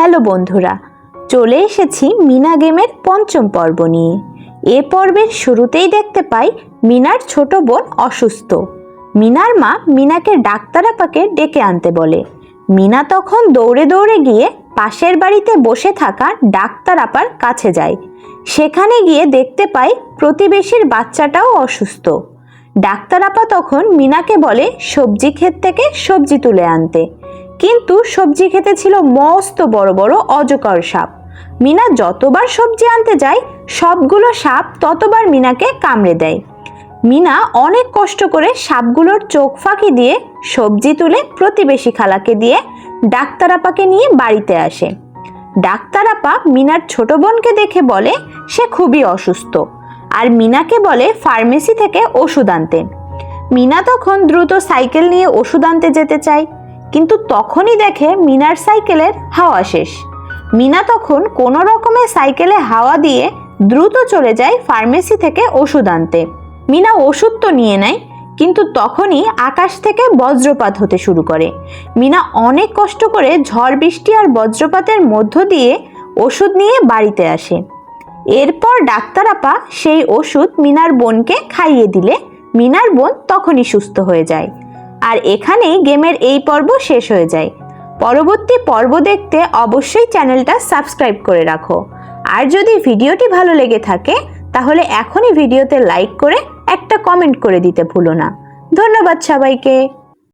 Hello বন্ধুরা, চলে এসেছি মিনা গেমের পঞ্চম পর্ব নিয়ে। এ পর্বের শুরুতেই দেখতে পাই মিনার ছোট বোন অসুস্থ। মিনার মা মিনাকে ডাক্তার আপাকে ডেকে আনতে বলে। মিনা তখন দৌড়ে দৌড়ে গিয়ে পাশের বাড়িতে বসে থাকা ডাক্তার আপার কাছে যায়। সেখানে গিয়ে দেখতে পাই প্রতিবেশীর বাচ্চাটাও অসুস্থ। ডাক্তার আপা তখন মিনাকে বলে সবজি ক্ষেত থেকে সবজি তুলে আনতে। কিন্তু সবজি খেতে ছিল মস্ত বড় বড় অজকর সাপ। মিনা যতবার সবজি আনতে যায়, সবগুলো সাপ ততবার মিনাকে কামড়ে দেয়। মিনা অনেক কষ্ট করে সাপগুলোর চোখ ফাঁকি দিয়ে সবজি তুলে প্রতিবেশী খালাকে দিয়ে ডাক্তার আপাকে নিয়ে বাড়িতে আসে। ডাক্তার আপা মিনার ছোট বোনকে দেখে বলে, সে খুবই অসুস্থ। আর মিনাকে বলে, ফার্মেসি থেকে ওষুধ আনতে। মিনা তখন দ্রুত সাইকেল নিয়ে ওষুধ আনতে যেতে চায়। কিন্তু তখনই দেখে মিনার সাইকেলের হাওয়া শেষ। মিনা তখন কোনো রকমে সাইকেলে হাওয়া দিয়ে দ্রুত চলে যায় ফার্মেসি থেকে ওষুধ আনতে। মিনা ওষুধ তো নিয়ে নেয়, কিন্তু তখনই আকাশ থেকে বজ্রপাত হতে শুরু করে। মিনা অনেক কষ্ট করে ঝড় বৃষ্টি আর বজ্রপাতের মধ্য দিয়ে ওষুধ নিয়ে বাড়িতে আসে। এরপর ডাক্তার আপা সেই ওষুধ মিনার বোনকে খাইয়ে দিলে, মিনার বোন তখনই সুস্থ হয়ে যায়। আর এখানেই গেমের এই পর্ব শেষ হয়ে যায়। পরবর্তী পর্ব দেখতে অবশ্যই চ্যানেলটা সাবস্ক্রাইব করে রাখো। আর যদি ভিডিওটি ভালো লেগে থাকে, তাহলে এখনই ভিডিওতে লাইক করে একটা কমেন্ট করে দিতে ভুলো না। ধন্যবাদ সবাইকে।